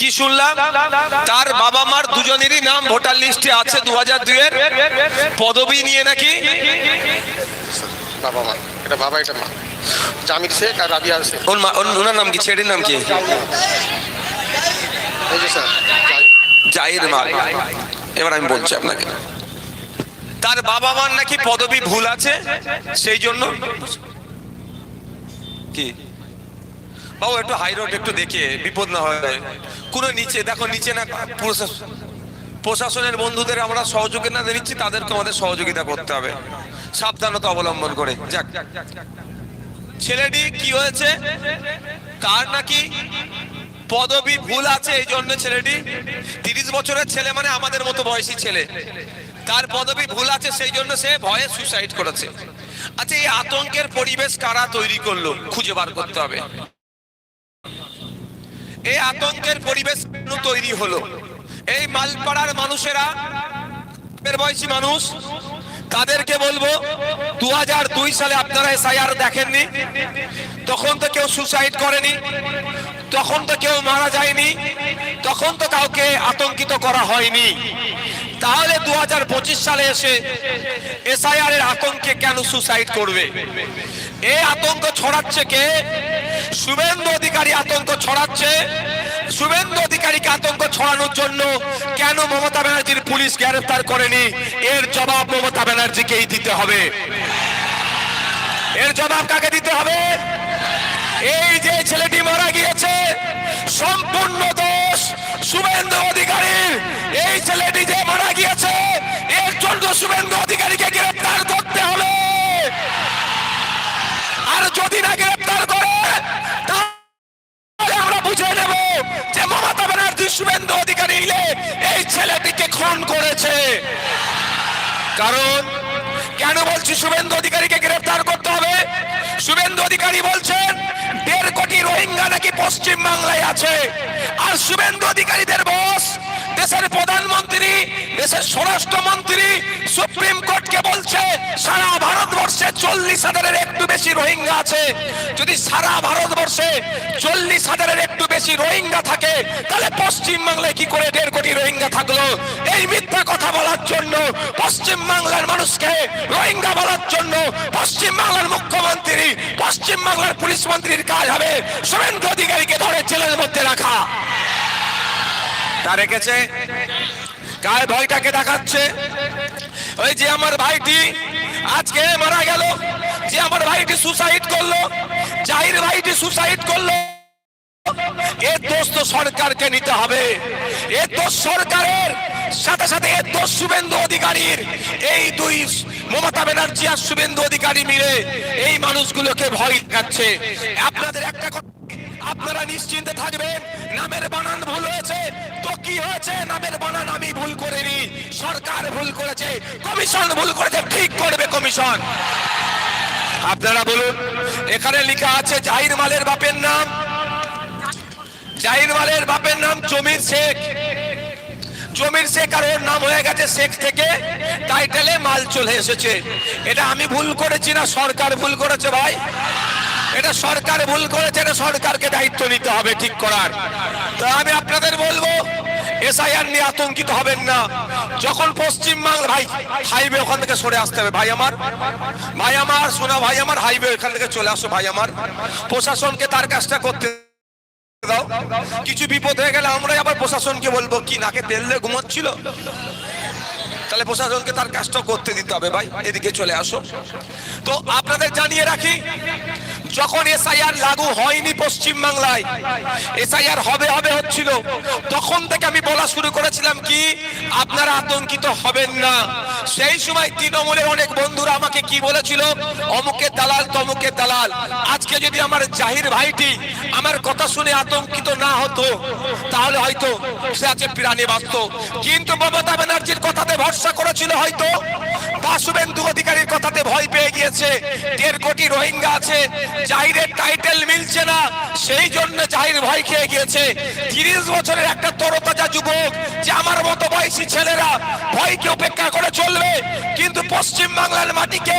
কি শুনলাম? তার বাবা মার দুজনেরই নাম ভোটার লিস্টে আছে দু হাজার দুইয়ের। পদবি নিয়ে নাকি? বাবা মা এটা বাবা এটা মা। জামির শেখ আর রাবিয়া শেখ। মা ওনার নাম কি? ছেলের নাম কি? জাহির মাল এবার আমি বলছি আপনাকে। তার বাবা মার নাকি পদবি ভুল আছে? সেই জন্য। কি? বাবু, একটু হাই রোড একটু দেখে বিপদ না হয়। কোনো নিচে, দেখো নিচে না প্রশাসনের বন্ধুদের আমরা সহযোগিতা দিচ্ছি, তাদেরকে আমাদের সহযোগিতা করতে হবে। সাবধানতা অবলম্বন করে, যাক। ছেলেটি কি হয়েছে? তার নাকি? পদবি ভুল আছে, এই জন্য ছেলেটি তিরিশ বছরের ছেলে মানে আমাদের মতো বয়সী ছেলে। তার পদবি ভুল আছে, সেই জন্য সে ভয়ে সুসাইড করেছে। আচ্ছা এই আতঙ্কের পরিবেশ কারা তৈরি করল? খুঁজে বার করতে হবে। এই আতঙ্কের পরিবেশ তৈরি হলো। এই মালপাড়ার মানুষেরা বয়সী মানুষ, তাদেরকে বলব দু হাজার দুই সালে আপনারা এসআইআর দেখেননি, তখন তো কেউ সুসাইড করেনি, তখন তো কেউ মারা যায়নি, তখন তো কাউকে আতঙ্কিত করা হয়নি। তাহলে দু হাজার পঁচিশ সালে এসে এসআইআর এর আতঙ্কে কেন সুসাইড করবে? এই আতঙ্ক ছড়াচ্ছে কে? শুভেন্দু অধিকারী আতঙ্ক ছড়াচ্ছে। শুভেন্দু অধিকারীকে আতঙ্ক ছড়ানোর জন্য কেন মমতা ব্যানার্জির পুলিশ গ্রেফতার করেনি? এর জবাব মমতা ব্যানার্জিকেই দিতে হবে। এর জবাব কাকে দিতে হবে? এই যে ছেলেটি মারা গিয়েছে, সম্পূর্ণ দোষ শুভেন্দু অধিকারীর। এই ছেলেটি যে মারা গিয়েছে, এর জন্য শুভেন্দু অধিকারীকে গ্রেফতার করতে হবে। আর যদি না গ্রেফতার বুঝে নেব যে মমতা ব্যানার্জি শুভেন্দু অধিকারী ইলে এই ছেলেটিকে খুন করেছে। কারণ কেন বলছি শুভেন্দু অধিকারীকে গ্রেফতার করতে হবে? শুভেন্দু অধিকারী বলছেন, দেড় কোটি রোহিঙ্গা নাকি পশ্চিম বাংলায় আছে। আর শুভেন্দু অধিকারীদের বস দেশের প্রধানমন্ত্রী, দেশের স্বরাষ্ট্রমন্ত্রী সুপ্রিম কোর্টকে বলছে, সারা ভারতবর্ষে চল্লিশ হাজারের একটু বেশি রোহিঙ্গা আছে। যদি সারা ভারতবর্ষে চল্লিশ হাজারের একটু বেশি রোহিঙ্গা থাকে, তাহলে পশ্চিম বাংলায় কি করে দেড় কোটি রোহিঙ্গা থাকল? এই মিথ্যা কথা বলার জন্য পশ্চিম বাংলার মানুষকে রোহিঙ্গা বলার জন্য পশ্চিম বাংলার মুখ্যমন্ত্রী পশ্চিম বাংলার পুলিশ মন্ত্রীর কাজ হবে। শুভেন্দু অধিকারীকে ধরে জেলের মধ্যে রাখা। তা রেখেছে। গায়ে ভয়টাকে দেখাচ্ছে? ওই যে আমার ভাইটি, আজকে মারা গেল। যে আমার ভাইটি সুসাইড করল, জাহির ভাইটি সুসাইড করল। এর দোষ তো সরকারকে নিতে হবে। এর দোষ সরকারের সাথে সাথে এর দোষ শুভেন্দু অধিকারীর, এই দুই মমতা ব্যানার্জি আর শুভেন্দু অধিকারী মিলে এই মানুষগুলোকে ভয় দেখাচ্ছে। আপনাদের একটা কথা আপনারা নিশ্চিন্তে থাকবেন, নামের বানান ভুল হয়েছে। তো কি হয়েছে? নামের বানান আমি ভুল করিনি। সরকার ভুল করেছে। কমিশন ভুল করেছে, ঠিক করবে কমিশন। আপনারা বলুন, এখানে লেখা আছে, জাহির মালের বাপের নাম। জাহির মালের বাপের নাম জমির শেখ। জমির শেখ আর ওর নাম হয়ে গেছে শেখ থেকে। টাইটেলে মাল চলে এসেছে। এটা আমি ভুল করেছি না, সরকার ভুল করেছে ভাই। এটা সরকার ভুল করেছে, এটা সরকারকে দায়িত্ব নিতে হবে ঠিক করার। তো আমি আপনাদের বলব, এসআইআর নিয়ে আতঙ্কিত হবেন না। যখন পশ্চিম বাংলা ভাই হাইওয়ে ওখান থেকে সরে আসতে হবে, ভাই আমার। ভাই আমার, শোনা, ভাই আমার হাইওয়ে এখান থেকে চলে আসো, ভাই আমার। প্রশাসনকে তার কাজটা করতে দাও। কিছু বিপদ হয়ে গেলে আমরাই আবার প্রশাসনকে বলব, কি, নাকে তেল দিয়ে ঘুমাচ্ছিল? তাহলে প্রশাসনকে তার কাজটা করতে দিতে হবে, ভাই, এদিকে চলে আসো। তো আপনাদের জানিয়ে রাখি যখন এসআইআর লাগু হয়নি পশ্চিম বাংলায়, এসআইআর হবে হবে হচ্ছিল। তখন থেকে আমি বলা শুরু করেছিলাম কি, আপনারা আতঙ্কিত হবেন না। সেই সময় তৃণমূলের অনেক বন্ধুরা আমাকে কি বলেছিল অমুকের দালাল তমুকের দালাল। আজকে যদি আমার জাহির ভাইটি আমার কথা শুনে আতঙ্কিত না হতো, তাহলে হয়তো সে আছে প্রাণী বাঁচত। কিন্তু মমতা ব্যানার্জির কথাতে ভরসা করেছিল হয়তো। বা শুভেন্দু অধিকারীর কথাতে ভয় পেয়ে গিয়েছে। দেড় কোটি রোহিঙ্গা আছে জাহিরের টাইটেল মিলছে না। সেই জন্য জাহির ভয় খেয়ে গিয়েছে। তিরিশ বছরের একটা তরতাজা যুবক, যে আমার মতো বয়সী ছেলেরা ভয়কে উপেক্ষা করে চলবে, কিন্তু পশ্চিম বাংলার মাটিকে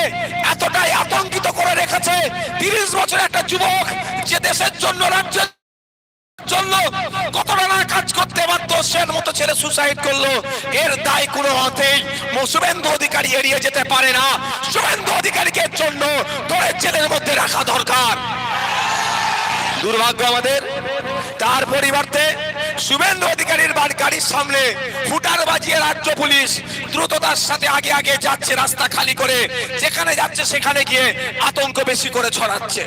এতটাই আতঙ্কিত করে রেখেছে তিরিশ বছরের একটা যুবক, যে দেশের জন্য, রাজ্যের জন্য কাজ করতে মতো ছেলে সুসাইড করল। এর দায় কোনো মতেই শুভেন্দু অধিকারী এড়িয়ে যেতে পারে না। শুভেন্দু অধিকারীকে জন্য ধরে ছেলের মধ্যে রাখা দরকার। দুর্ভাগ্য আমাদের, তার পরিবর্তে শুভেন্দু অধিকারীর গাড়ির সামনে ফুটার বাজিয়ে রাজ্য পুলিশ দ্রুততার সাথে আগে আগে যাচ্ছে, রাস্তা খালি করে। যেখানে যাচ্ছে সেখানে গিয়ে আতঙ্ক বেশি করে ছড়াচ্ছে।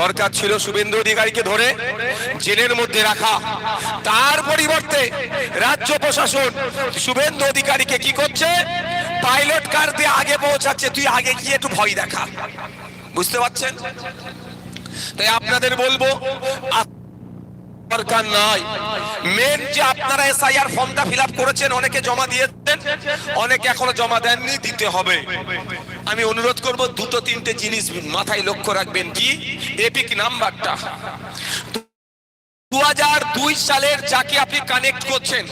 দরকার ছিল শুভেন্দু অধিকারীকে ধরে, জেলের মধ্যে রাখা। তার পরিবর্তে রাজ্য প্রশাসন শুভেন্দু অধিকারীকে কি করছে? পাইলট কার দিয়ে আগে পৌঁছাচ্ছে? তুই আগে গিয়ে একটু ভয় দেখা। বুঝতে পারছেন? তাই আপনাদের বলব দরকার নাই। মেন যে আপনারা এসআইআর ফর্মটা ফিল করেছেন, অনেকে জমা দিয়েছেন, অনেকে এখনও জমা দেননি, দিতে হবে। আমি অনুরোধ করব, দুটো তিনটে জিনিস মাথায় লক্ষ্য রাখবেন কি? এপিক নাম্বারটা। দু দুই সালের যাকে আপনি কানেক্ট করছেন,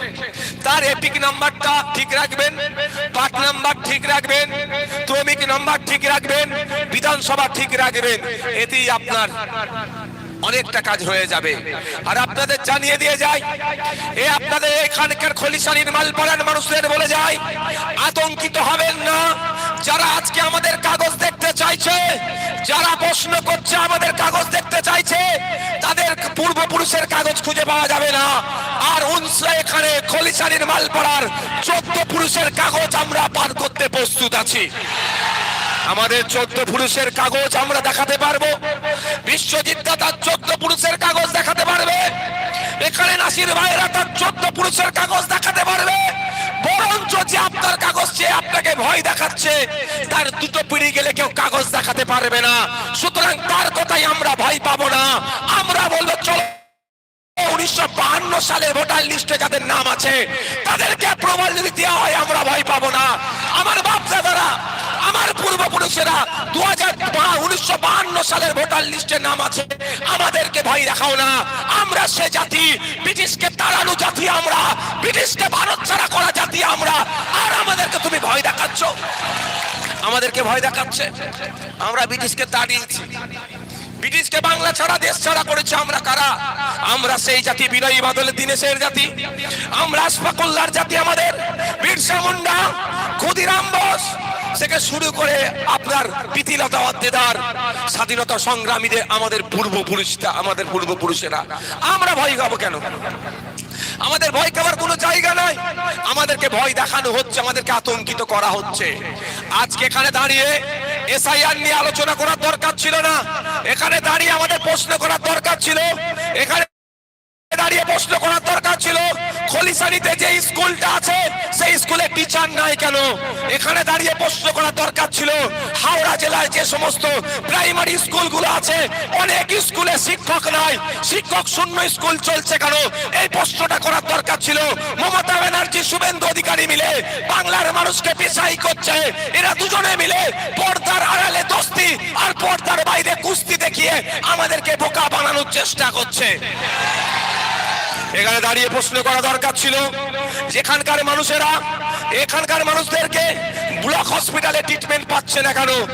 তার এপিক নাম্বারটা ঠিক রাখবেন পার্ট নাম্বার ঠিক রাখবেন, ক্রমিক নাম্বার ঠিক রাখবেন, বিধানসভা ঠিক রাখবেন, এতেই আপনার অনেকটা কাজ হয়ে যাবে। আর আপনাদের জানিয়ে দিয়ে যায় এ আপনাদের এখানকার খলিশানির মালপাড়ার মানুষদের বলে যায় আতঙ্কিত হবেন না। যারা আজকে আমাদের কাগজ দেখতে চাইছে, যারা প্রশ্ন করছে আমাদের কাগজ দেখতে চাইছে, তাদের পূর্বপুরুষের কাগজ খুঁজে পাওয়া যাবে না। আর উনসা এখানে খলিশানির মালপাড়ার চোদ্দ পুরুষের কাগজ আমরা পার করতে প্রস্তুত আছি। আমাদের চোদ্দ পুরুষের কাগজ আমরা দেখাতে পারব। বিশ্বজিৎ দা তার চোদ্দ পুরুষের কাগজ দেখাতে পারবে। এখানে নাসির ভাইরা তার চোদ্দ পুরুষের কাগজ দেখাতে পারবে। বরঞ্চ যে আপনার কাগজ চেয়ে আপনাকে ভয় দেখাচ্ছে, তার দুটো পিড়ি গেলে কেউ কাগজ দেখাতে পারবে না। সুতরাং তার কথাই আমরা ভয় পাবো না। আমরা বলব, চলো, উনিশশো সালের ভোটার লিস্টে যাদের নাম আছে, তাদেরকে প্রবল যদি দেওয়া হয়, আমরা ভয় পাবো না। আমার বাপ দাদারা পূর্বপুরুষেরা দু হাজার উনিশশো সালের ভোটার লিস্টে নাম আছে। আমাদেরকে ভয় দেখাও না। আমরা সে জাতি, ব্রিটিশকে তাড়ানো জাতি আমরা, ব্রিটিশকে ভারত ছাড়া করা জাতি আমরা। আর আমাদেরকে তুমি ভয় দেখাচ্ছ? আমাদেরকে ভয় দেখাচ্ছে? আমরা ব্রিটিশকে তাড়িয়েছি। ব্রিটিশকে বাংলা ছাড়া, দেশ ছাড়া করেছে আমরা কারা? আমরা সেই জাতি, বিনয়ী বাদলের দিনেশের জাতি। আমরা আসফাকুল্লার জাতি আমাদের। বিরসা মুন্ডা, ক্ষুদিরাম বোস থেকে শুরু করে আপনার প্রীতিলতা অদ্দেদার স্বাধীনতা সংগ্রামীদের আমাদের পূর্বপুরুষরা, আমাদের পূর্বপুরুষেরা। আমরা ভয় খাব কেন? আমাদের ভয় খাবার কোনো জায়গা নাই। আমাদেরকে ভয় দেখানো হচ্ছে, আমাদেরকে আতঙ্কিত করা হচ্ছে। আজকে এখানে দাঁড়িয়ে এসআইআর নিয়ে আলোচনা করার দরকার ছিল না। এখানে দাঁড়িয়ে আমাদের প্রশ্ন করার দরকার ছিল। এখানে দাঁড়িয়ে প্রশ্ন করার দরকার ছিল, খলিসানিতে যে স্কুলটা আছে, সেই স্কুলে টিচার নাই কেন? এখানে দাঁড়িয়ে প্রশ্ন করার দরকার ছিল, হাওড়া জেলায় যে সমস্ত প্রাইমারি স্কুলগুলো আছে, অনেক স্কুলে শিক্ষক নাই, শিক্ষক শূন্য স্কুল চলছে কেন? এই প্রশ্নটা করার দরকার ছিল। মমতা ব্যানার্জি, শুভেন্দু অধিকারী মিলে বাংলার মানুষকে পেশাই করছে, এরা দুজনে মিলে পর্দার আড়ালে দোস্তি আর পর্দার বাইরে কুস্তি দেখিয়ে আমাদেরকে বোকা বানানোর চেষ্টা করছে। এখানে দাঁড়িয়ে প্রশ্ন করা দরকার ছিল, যেখানকার মানুষেরা, এখানকার মানুষদেরকে ব্লক হসপিটালে ট্রিটমেন্ট পাচ্ছে না কেন?